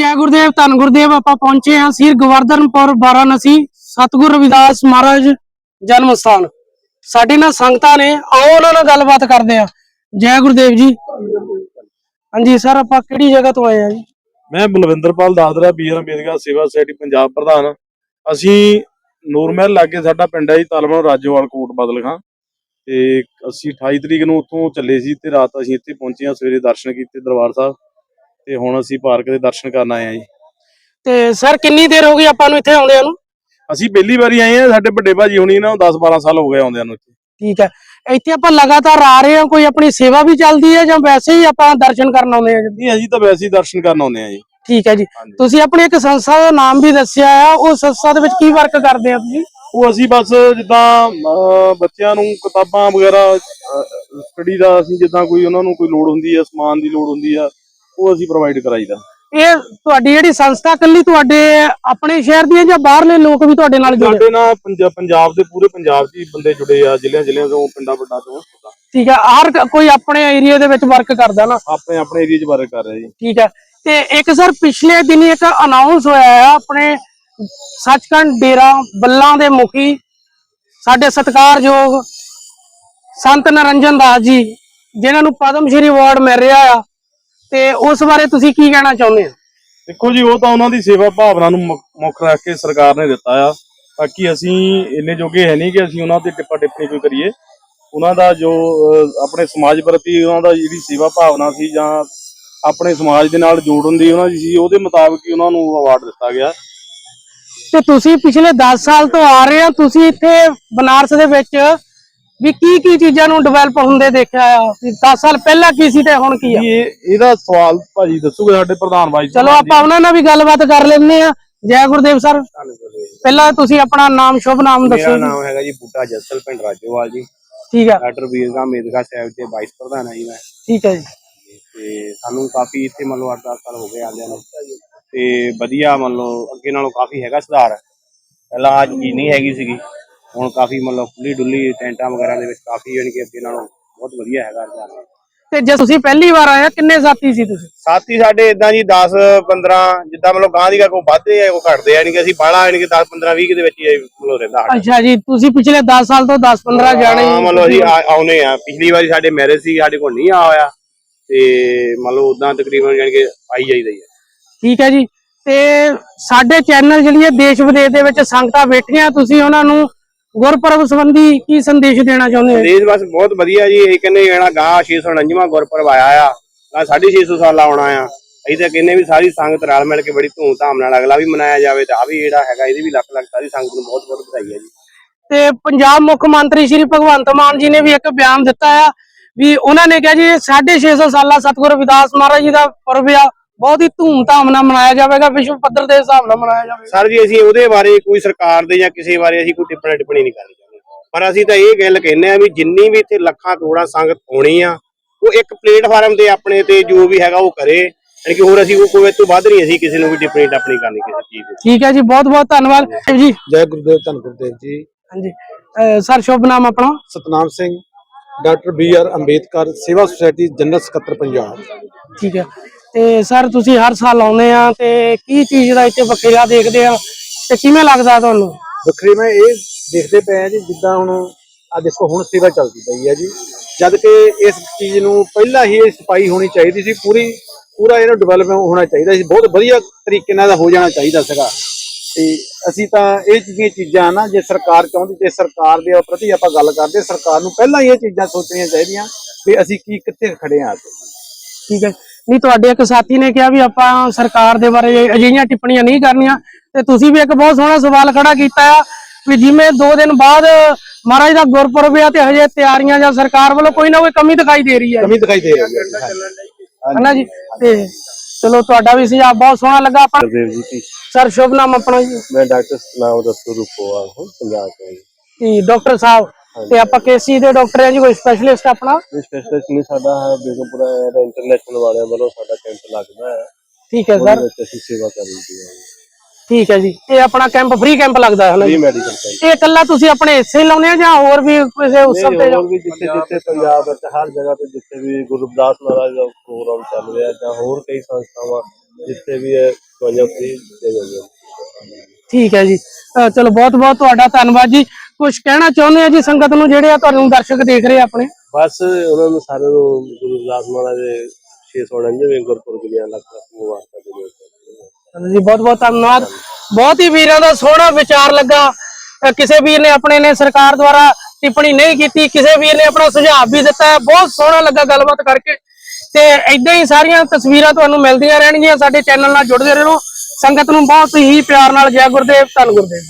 ਜੈ ਗੁਰਦੇਵ, ਧੰਨ ਗੁਰਦੇਵ, ਆਪਾਂ ਪਹੁੰਚੇ ਹਾਂ ਸ੍ਰੀ ਗਵਰਧਨਪੁਰ, ਵਾਰਾਣਸੀ। ਸਤਿਗੁਰ ਰਵਿਦਾਸ ਮਹਾਰਾਜ ਜਨਮ ਸਥਾਨ। ਸਾਡੇ ਨਾਲ ਸੰਗਤਾਂ ਨੇ, ਆਓ ਉਹਨਾਂ ਨਾਲ ਗੱਲਬਾਤ ਕਰਦੇ ਆ ਜੈ ਗੁਰਦੇਵ ਜੀ। ਹਾਂਜੀ ਸਰ, ਆਪਾਂ ਕਿਹੜੀ ਜਗ੍ਹਾ ਤੋਂ ਆਏ ਆ ਜੀ? ਮੈਂ ਬਲਵਿੰਦਰਪਾਲ ਦਾਦਰਾ ਬੀਆਰ ਅੰਬੇਦਕਰ ਸੇਵਾ ਸੁਸਾਇਟੀ, ਪੰਜਾਬ ਪ੍ਰਧਾਨ। ਅਸੀਂ ਨੂਰਮਹਿਲ ਲਾਗੇ ਸਾਡਾ ਪਿੰਡ ਹੈ ਜੀ ਤਲਵਣ ਰਾਜੋਵਾਲ ਕੋਟ ਬਦਲ ਖਾਂ ਤੇ ਅਸੀਂ 28 ਤਰੀਕ ਨੂੰ ਉੱਥੋਂ ਚੱਲੇ ਸੀ ਤੇ ਰਾਤ ਅਸੀਂ ਇੱਥੇ ਪਹੁੰਚੇ ਹਾਂ, ਸਵੇਰੇ ਦਰਸ਼ਨ ਕੀਤੇ ਦਰਬਾਰ ਸਾਹਿਬ। ਤੇ ਹੁਣ ਅਸੀਂ ਪਾਰਕ ਦੇ ਦਰਸ਼ਨ ਕਰਨ ਆਏ ਹਾਂ ਜੀ। ਤੇ ਸਰ ਕਿੰਨੀ ਦੇਰ ਹੋ ਗਈ ਆਪਾਂ ਨੂੰ ਇੱਥੇ ਆਉਂਦਿਆਂ ਨੂੰ? ਅਸੀਂ ਪਹਿਲੀ ਵਾਰੀ ਆਏ ਹਾਂ ਸਾਡੇ ਵੱਡੇ ਭਾਜੀ ਹੁਣੀ ਨਾ 10 12 ਸਾਲ ਹੋ ਗਏ ਆਉਂਦਿਆਂ ਨੂੰ ਇੱਥੇ। ਠੀਕ ਹੈ। ਇੱਥੇ ਆਪਾਂ ਲਗਾਤਾਰ ਆ ਰਹੇ ਹਾਂ ਕੋਈ ਆਪਣੀ ਸੇਵਾ ਵੀ ਚੱਲਦੀ ਹੈ ਜਾਂ ਵੈਸੇ ਹੀ ਆਪਾਂ ਦਰਸ਼ਨ ਕਰਨ ਆਉਂਦੇ ਆ ਜੀ? ਨਹੀਂ ਅਸੀਂ ਤਾਂ ਵੈਸੇ ਹੀ ਦਰਸ਼ਨ ਕਰਨ ਆਉਂਦੇ ਹਾਂ ਜੀ। ਠੀਕ ਹੈ ਜੀ। ਤੁਸੀਂ ਆਪਣੀ ਇੱਕ ਸੰਸਥਾ ਦਾ ਨਾਮ ਵੀ ਦੱਸਿਆ ਆ ਉਹ ਸੰਸਥਾ ਦੇ ਵਿੱਚ ਕੀ ਵਰਕ ਕਰਦੇ ਆ ਤੁਸੀਂ? ਉਹ ਅਸੀਂ ਬਸ ਜਿੱਦਾਂ ਬੱਚਿਆਂ ਨੂੰ ਕਿਤਾਬਾਂ ਵਗੈਰਾ ਸਟੱਡੀ ਦਾ ਅਸੀਂ ਜਿੱਦਾਂ ਕੋਈ ਉਹਨਾਂ ਨੂੰ ਕੋਈ ਲੋੜ ਹੁੰਦੀ ਹੈ ਸਮਾਨ ਦੀ ਲੋੜ ਹੁੰਦੀ ਆ ਉਹ ਅਸੀਂ ਪ੍ਰੋਵਾਈਡ ਕਰਾਈਦਾ ਇਹ ਤੁਹਾਡੀ ਜਿਹੜੀ ਸੰਸਥਾ ਕੱਲੀ ਤੁਹਾਡੇ ਆਪਣੇ ਸ਼ਹਿਰ ਦੀ ਹੈ ਜਾਂ ਬਾਹਰਲੇ ਲੋਕ ਵੀ ਤੁਹਾਡੇ ਨਾਲ ਜੁੜੇ? ਸਾਡੇ ਨਾਲ ਪੰਜਾ- ਪੰਜਾਬ ਦੇ ਪੂਰੇ ਪੰਜਾਬ 'ਚ ਹੀ ਬੰਦੇ ਜੁੜੇ ਆ ਜ਼ਿਲ੍ਹਿਆਂ ਜ਼ਿਲ੍ਹਿਆਂ ਤੋਂ ਪਿੰਡਾਂ ਪਿੰਡਾਂ ਤੋਂ। ਠੀਕ ਹੈ ਹਰ ਕ- ਕੋਈ ਆਪਣੇ ਏਰੀਆ ਦੇ ਵਿੱਚ ਵਰਕ ਕਰਦਾ ਨਾ? ਆਪਣੇ ਆਪਣੇ ਏਰੀਆ 'ਚ ਬਾਰੇ ਕਰ ਰਹੇ ਜੀ। ਠੀਕ ਹੈ ਤੇ ਇੱਕ ਸਰ ਪਿਛਲੇ ਦਿਨੀ ਇੱਕ ਅਨਾਉਂਸ ਹੋਇਆ ਹੈ ਆਪਣੇ ਸੱਚਖੰਡ ਡੇਰਾ ਬੱਲਾਂ ਦੇ ਮੁਖੀ ਸਾਡੇ ਸਤਿਕਾਰਯੋਗ ਸੰਤ ਨਰਿੰਜਨ ਦਾਸ ਜੀ ਜਿਨ੍ਹਾਂ ਨੂੰ ਪਦਮ ਸ਼੍ਰੀ ਅਵਾਰਡ ਮਿਲ ਰਿਹਾ ਆ। ਤੇ ਉਸ ਬਾਰੇ ਤੁਸੀਂ ਕੀ ਕਹਿਣਾ ਚਾਹੁੰਦੇ ਆ ਦੇਖੋ ਜੀ ਉਹ ਤਾਂ ਉਹਨਾਂ ਦੀ ਸੇਵਾ ਭਾਵਨਾ ਨੂੰ ਮੁੱਖ- ਰੱਖ ਕੇ ਸਰਕਾਰ ਨੇ ਦਿੱਤਾ ਆ। ਬਾਕੀ ਅਸੀਂ ਇੰਨੇ ਜੋਗੇ ਹੈ ਨਹੀਂ ਕਿ ਅਸੀਂ ਉਹਨਾਂ ਤੇ ਟਿੱਪਾ ਟਿੱਪਣੀ ਕੋਈ ਕਰੀਏ। ਉਹਨਾਂ ਦਾ ਜੋ ਆਪਣੇ ਸਮਾਜ ਪ੍ਰਤੀ ਉਹਨਾਂ ਦਾ ਜਿਹੜੀ ਸੇਵਾ ਭਾਵਨਾ ਸੀ ਜਾਂ ਆਪਣੇ ਸਮਾਜ ਦੇ ਨਾਲ ਜੋੜਨ ਦੀ ਉਹਨਾਂ ਦੀ ਸੀ ਉਹਦੇ ਮੁਤਾਬਕ ਹੀ ਉਹਨਾਂ ਨੂੰ ਅਵਾਰਡ ਦਿੱਤਾ ਗਿਆ। ਤੇ ਤੁਸੀਂ ਪਿਛਲੇ 10 ਸਾਲ ਤੋਂ ਆ ਰਹੇ ਆ ਤੁਸੀਂ ਇੱਥੇ ਬਨਾਰਸ ਦੇ ਵਿੱਚ ਵੀ ਕੀ ਕੀ ਚੀਜ਼ਾਂ ਨੂੰ ਡਿਵੈਲਪ ਹੁੰਦੇ ਦੇਖਿਆ ਆ? 10 ਸਾਲ ਪਹਿਲਾਂ ਕੀ ਸੀ ਤੇ ਹੁਣ ਕੀ ਆ? ਇਹ ਇਹਦਾ ਸਵਾਲ ਭਾਜੀ ਦੱਸੂਗੇ ਸਾਡੇ ਪ੍ਰਧਾਨ ਬਾਈ ਚਲੋ ਆਪਾਂ ਉਹਨਾਂ ਨਾਲ ਵੀ ਗੱਲਬਾਤ ਕਰ ਲੈਂਦੇ ਆ ਜੈ ਗੁਰਦੇਵ ਸਰ। ਪਹਿਲਾਂ ਤੁਸੀਂ ਆਪਣਾ ਨਾਮ ਸ਼ੁਭ ਨਾਮ ਦੱਸੋ ਮੇਰਾ ਜੀ। ਨਾਮ ਹੈਗਾ ਜੀ ਬੂਟਾ ਜੱਸਲ ਪਿੰਡ ਰਾਜੋਵਾਲ ਜੀ। ਠੀਕ ਆ। ਡਾਕਟਰ ਵੀਰਗਾ ਮੇਦਗਾ ਸਾਹਿਬ ਦੇ ਵਾਈਸ ਪ੍ਰਧਾਨ ਹਾਂ ਜੀ ਮੈਂ। ਠੀਕ ਹੈ ਜੀ। ਤੇ ਸਾਨੂੰ ਕਾਫੀ ਇੱਥੇ ਮੰਨ ਲਓ 8-10 ਸਾਲ ਹੋ ਗਏ ਆਉਂਦਿਆਂ ਨੂੰ। ਤੇ ਵਧੀਆ ਮੰਨ ਲਓ ਅੱਗੇ ਨਾਲੋਂ ਕਾਫੀ ਹੈਗਾ ਸੁਧਾਰ। ਪਹਿਲਾਂ ਆਹ ਚੀਜ਼ ਨਹੀਂ ਹੈਗੀ ਸੀਗੀ। ਹੁਣ ਕਾਫੀ ਮੰਨ ਲਓ ਖੁੱਲੀ ਡੁੱਲੀ ਟੈਂਟਾਂ ਵਗੈਰਾ ਦੇ ਵਿੱਚ ਕਾਫੀ ਯਾਨੀ ਕਿ ਅੱਗੇ ਨਾਲੋਂ ਬਹੁਤ ਵਧੀਆ ਹੈਗਾ ਰੁਝਾਨ ਤੇ ਜੇ ਤੁਸੀਂ ਪਹਿਲੀ ਵਾਰ ਆਏ ਆ, ਕਿੰਨੇ ਸਾਥੀ ਸੀ ਤੁਸੀਂ? ਸਾਥੀ ਸਾਡੇ ਇਦਾਂ ਜੀ 10 15 ਜਿੱਦਾਂ ਮਤਲਬ ਗਾਂ ਦੀ ਗਾ ਕੋਈ ਵੱਧਦੇ ਆ ਕੋਈ ਘਟਦੇ ਆ ਯਾਨੀ ਕਿ ਅਸੀਂ ਬਾਹਲਾ ਯਾਨੀ ਕਿ 10 15 20 ਦੇ ਵਿੱਚ ਹੀ ਮਤਲਬ ਰਹਿੰਦਾ ਅੱਛਾ ਜੀ ਤੁਸੀਂ ਪਿਛਲੇ 10 ਸਾਲ ਤੋਂ 10 15 ਜਾਣੇ ਹਾਂ ਮੰਨ ਲਓ ਅਸੀਂ ਆਉਨੇ ਆ ਪਿਛਲੀ ਵਾਰੀ ਸਾਡੇ ਮੈਰਿਜ ਸੀ ਸਾਡੇ ਕੋਲ ਨਹੀਂ ਆ ਹੋਇਆ। ਤੇ ਮੰਨ ਲਓ ਉਦਾਂ ਤਕਰੀਬਨ ਜਾਣੀ ਕਿ ਆਈ ਜਾਈਦਾ ਹੀ ਠੀਕ ਹੈ ਜੀ। ਤੇ ਸਾਡੇ ਚੈਨਲ ਜਿਹੜੀਏ ਦੇਸ਼ ਵਿਦੇਸ਼ ਦੇ ਵਿੱਚ ਸੰਗਤਾਂ ਬੈਠੀਆਂ ਤੁਸੀਂ ਉਹਨਾਂ ਨੂੰ ਗੁਰਪੁਰਬ ਸੰਬੰਧੀ ਕੀ ਸੰਦੇਸ਼ ਦੇਣਾ ਚਾਹੁੰਦੇ ਹੋ? ਦੇਸ਼ ਬਸ ਬਹੁਤ ਵਧੀਆ ਜੀ ਇਹ ਕਹਿੰਦੇ ਜਿਹੜਾ ਗਾਂ 649ਵਾਂ ਗੁਰਪੁਰਬ ਆਇਆ ਆ ਗਾਂ 650 ਸਾਲ ਆਉਣਾ ਆ। ਅਸੀਂ ਤਾਂ ਕਹਿੰਦੇ ਵੀ ਸਾਰੀ ਸੰਗਤ ਰਲ ਮਿਲ ਕੇ ਬੜੀ ਧੂਮ-ਧਾਮ ਨਾਲ ਅਗਲਾ ਵੀ ਮਨਾਇਆ ਜਾਵੇ ਤੇ ਆ ਵੀ ਜਿਹੜਾ ਹੈਗਾ ਇਹਦੀ ਵੀ ਲੱਖ ਲੱਖ ਸਾਰੀ ਸੰਗਤ ਨੂੰ ਬਹੁਤ ਬਹੁਤ ਵਧਾਈ ਹੈ ਜੀ। ਤੇ ਪੰਜਾਬ ਮੁੱਖ ਮੰਤਰੀ ਸ਼੍ਰੀ ਭਗਵੰਤ ਮਾਨ ਜੀ ਨੇ ਵੀ ਇੱਕ ਬਿਆਨ ਦਿੱਤਾ ਆ ਵੀ ਉਹਨਾਂ ਨੇ ਕਿਹਾ ਜੀ 650 ਸਾਲਾ ਸਤਿਗੁਰੂ ਰਵਿਦਾਸ ਮਹਾਰਾਜ ਜੀ ਦਾ ਪੁਰਬ ਆ ਬਹੁਤ ਹੀ ਧੂਮ-ਧਾਮ ਨਾਲ ਮਨਾਇਆ ਜਾਵੇਗਾ ਵਿਸ਼ਵ ਪੱਧਰ ਦੇ ਹਿਸਾਬ ਨਾਲ ਮਨਾਇਆ ਜਾਵੇਗਾ। ਸਰ ਜੀ ਅਸੀਂ ਉਹਦੇ ਬਾਰੇ ਕੋਈ ਸਰਕਾਰ ਦੇ ਜਾਂ ਕਿਸੇ ਬਾਰੇ ਅਸੀਂ ਕੋਈ ਟਿੱਪਣੀ ਟਿੱਪਣੀ ਨਹੀਂ ਕਰਨੀ ਪਰ ਅਸੀਂ ਤਾਂ ਇਹ ਗੱਲ ਕਹਿੰਦੇ ਆ ਵੀ ਜਿੰਨੀ ਵੀ ਇੱਥੇ ਲੱਖਾਂ ਕਰੋੜਾਂ ਸੰਗਤ ਹੋਣੀ ਆ ਉਹ ਇੱਕ ਪਲੇਟਫਾਰਮ ਤੇ ਆਪਣੇ ਤੇ ਜੋ ਵੀ ਹੈਗਾ ਉਹ ਕਰੇ। ਯਾਨੀ ਕਿ ਹੋਰ ਅਸੀਂ ਉਹ ਕੋਈ ਤੋਂ ਵੱਧ ਨਹੀਂ ਅਸੀਂ ਕਿਸੇ ਨੂੰ ਵੀ ਟਿੱਪਣੀ ਟੱਪਣੀ ਕਰਨੀ ਕਿਸੇ ਚੀਜ਼ ਦੀ। ਠੀਕ ਹੈ ਜੀ ਬਹੁਤ-ਬਹੁਤ ਧੰਨਵਾਦ। ਜੀ। ਜੈ ਗੁਰਦੇਵ ਧੰਨ ਗੁਰਦੇਵ ਜੀ। ਹਾਂਜੀ। ਸਰ ਸ਼ੁਭ ਨਾਮ ਆਪਣਾ? Satnam Singh doctor B R Ambedkar ਸੇਵਾ ਸੁਸਾਇਟੀ ਜਨਰਲ ਸਕੱਤਰ ਪੰਜਾਬ। ਠੀਕ ਹੈ। ਤੇ ਸਰ, ਤੁਸੀਂ ਹਰ ਸਾਲ ਆਉਂਦੇ ਆ ਤੇ ਕੀ ਚੀਜ਼ ਦਾ ਇੱਥੇ ਵਖੇਰਾ ਦੇਖਦੇ ਆ ਤੇ ਕਿਵੇਂ ਲੱਗਦਾ ਤੁਹਾਨੂੰ? ਵੱਖਰੇ ਮੈਂ ਇਹ ਦੇਖਦੇ ਪਏ ਆ ਜੀ, ਜਿੱਦਾਂ ਹੁਣ ਆ ਦੇਖੋ, ਹੁਣ ਸੇਵਾ ਚੱਲਦੀ ਪਈ ਹੈ ਜੀ। ਜਦ ਕਿ ਇਸ ਚੀਜ਼ ਨੂੰ ਪਹਿਲਾਂ ਹੀ ਸਫ਼ਾਈ ਹੋਣੀ ਚਾਹੀਦੀ ਸੀ, ਪੂਰੀ, ਪੂਰਾ ਇਹਨੂੰ ਡਿਵੈਲਪਮੈਂਟ ਹੋਣਾ ਚਾਹੀਦਾ ਸੀ। ਬਹੁਤ ਵਧੀਆ ਤਰੀਕੇ ਨਾਲ ਹੋ ਜਾਣਾ ਚਾਹੀਦਾ ਸੀਗਾ। ਤੇ ਅਸੀਂ ਤਾਂ ਇਹ ਜਿਹੜੀਆਂ ਚੀਜ਼ਾਂ ਨਾ, ਜੇ ਸਰਕਾਰ ਚਾਹੁੰਦੀ ਤੇ ਸਰਕਾਰ ਦੇ ਪ੍ਰਤੀ ਆਪਾਂ ਗੱਲ ਕਰਦੇ, ਸਰਕਾਰ ਨੂੰ ਪਹਿਲਾਂ ਹੀ ਇਹ ਚੀਜ਼ਾਂ ਸੋਚਣੀਆਂ ਚਾਹੀਦੀਆਂ ਵੀ ਅਸੀਂ ਕੀ ਕਿੱਥੇ ਖੜੇ ਆ ਠੀਕ ਹੈ। ਨਹੀਂ ਤੁਹਾਡੇ ਇੱਕ ਸਾਥੀ ਨੇ ਕਿਹਾ ਵੀ ਆਪਾਂ ਸਰਕਾਰ ਦੇ ਬਾਰੇ ਅਜਿਹੀਆਂ ਟਿੱਪਣੀਆਂ ਨਹੀਂ ਕਰਨੀਆਂ। ਤੇ ਤੁਸੀਂ ਵੀ ਇੱਕ ਬਹੁਤ ਸੋਹਣਾ ਸਵਾਲ ਖੜਾ ਕੀਤਾ ਆ ਵੀ ਜਿਵੇਂ 2 ਦਿਨ ਬਾਅਦ ਮਹਾਰਾਜ ਦਾ ਗੁਰਪੁਰਬ ਆ ਤੇ ਹਜੇ ਤਿਆਰੀਆਂ ਜਾਂ ਸਰਕਾਰ ਵੱਲੋਂ ਕੋਈ ਨਾ ਕੋਈ ਕਮੀ ਦਿਖਾਈ ਦੇ ਰਹੀ ਹੈ। ਕਮੀ ਦਿਖਾਈ ਦੇ ਰਹੀ ਹੈ। ਹਨਾ ਜੀ? ਤੇ ਚਲੋ ਤੁਹਾਡਾ ਵੀ ਸੁਝਾਅ ਬਹੁਤ ਸੋਹਣਾ ਲੱਗਾ। ਆਪਾਂ ਸਰ ਸ਼ੁਭ ਨਾਮ ਆਪਣਾ ਜੀ। ਮੈਂ ਡਾਕਟਰ ਸਤਨਾਮ ਦਸਤੂ ਰੂਪੋਵਾਲ ਹਾਂ ਪੰਜਾਬ ਤੋਂ ਜੀ ਡਾਕਟਰ ਸਾਹਿਬ ਤੇ ਆਪਾਂ ਕੇਸੀ ਦੇ ਡਾਕਟਰ ਆ ਜੀ ਕੋਈ ਸਪੈਸ਼ਲਿਸਟ ਆਪਣਾ? ਸਪੈਸ਼ਲਿਸਟ ਨਹੀਂ ਸਾਡਾ ਹੈ ਬੇਗਮਪੁਰਾ ਦਾ ਇੰਟਰਨੈਸ਼ਨਲ ਵਾਲਿਆਂ ਵੱਲੋਂ ਸਾਡਾ ਕੈਂਪ ਲੱਗਦਾ ਹੈ। ਠੀਕ ਹੈ ਸਰ। ਅਸੀਂ ਸੇਵਾ ਕਰੀਦੀ ਹੈ ਠੀਕ ਹੈ ਜੀ। ਇਹ ਆਪਣਾ ਕੈਂਪ ਫ੍ਰੀ ਕੈਂਪ ਲੱਗਦਾ ਹੈ ਹਨਾ ਫ੍ਰੀ ਜੀ ਮੈਡੀਕਲ ਕੈਂਪ ਇਹ ਇਕੱਲਾ ਤੁਸੀਂ ਆਪਣੇ ਹਿੱਸੇ ਲਾਉਂਦੇ ਆ ਜਾਂ ਹੋਰ ਵੀ ਕਿਸੇ ਉਤਸਵ ਤੇ ਹੋਰ ਵੀ ਜਿੱਥੇ ਜਿੱਥੇ ਪੰਜਾਬ ਵਿੱਚ ਹਰ ਜਗ੍ਹਾ ਤੇ ਜਿੱਥੇ ਵੀ ਗੁਰੂ ਰਵਿਦਾਸ ਮਹਾਰਾਜ ਦਾ ਪ੍ਰੋਗਰਾਮ ਚੱਲ ਰਿਹਾ ਜਾਂ ਹੋਰ ਕਈ ਸੰਸਥਾਵਾਂ ਜਿੱਥੇ ਵੀ ਇਹ 52 ਉੱਥੇ ਦੇ ਜਾਂਦੇ ਠੀਕ ਹੈ ਜੀ। ਚਲੋ ਬਹੁਤ ਬਹੁਤ ਤੁਹਾਡਾ ਧੰਨਵਾਦ ਜੀ। ਕੁਝ ਕਹਿਣਾ ਚਾਹੁੰਦੇ ਆ ਜੀ ਸੰਗਤ ਨੂੰ ਜਿਹੜੇ ਆ ਤੁਹਾਨੂੰ ਦਰਸ਼ਕ ਦੇਖ ਰਹੇ ਆ ਆਪਣੇ? ਬਸ ਉਹਨਾਂ ਨੂੰ ਸਾਰਿਆਂ ਨੂੰ ਗੁਰੂ ਰਵਿਦਾਸ ਮਹਾਰਾਜ ਦੇ 699 ਗੁਰਪੁਰਬ ਦੀਆਂ ਲੱਖ ਲੱਖ ਮੁਬਾਰਕਾਂ ਦਿੰਦੇ ਜੀ ਬਹੁਤ ਬਹੁਤ ਧੰਨਵਾਦ। ਬਹੁਤ ਹੀ ਵੀਰਾਂ ਦਾ ਸੋਹਣਾ ਵਿਚਾਰ ਲੱਗਾ। ਕਿਸੇ ਵੀਰ ਨੇ ਆਪਣੇ ਨੇ ਸਰਕਾਰ ਦੁਆਰਾ ਟਿੱਪਣੀ ਨਹੀਂ ਕੀਤੀ ਕਿਸੇ ਵੀਰ ਨੇ ਆਪਣਾ ਸੁਝਾਅ ਵੀ ਦਿੱਤਾ। ਬਹੁਤ ਸੋਹਣਾ ਲੱਗਾ ਗੱਲਬਾਤ ਕਰਕੇ। ਤੇ ਇਦਾਂ ਹੀ ਸਾਰੀਆਂ ਤਸਵੀਰਾਂ ਤੁਹਾਨੂੰ ਮਿਲਦੀਆਂ ਰਹਿਣਗੀਆਂ। ਸਾਡੇ ਚੈਨਲ ਨਾਲ ਜੁੜਦੇ ਰਹੋ। ਸੰਗਤ ਨੂੰ ਬਹੁਤ ਹੀ ਪਿਆਰ ਨਾਲ ਜੈ ਗੁਰਦੇਵ ਧੰਨ ਗੁਰਦੇਵ।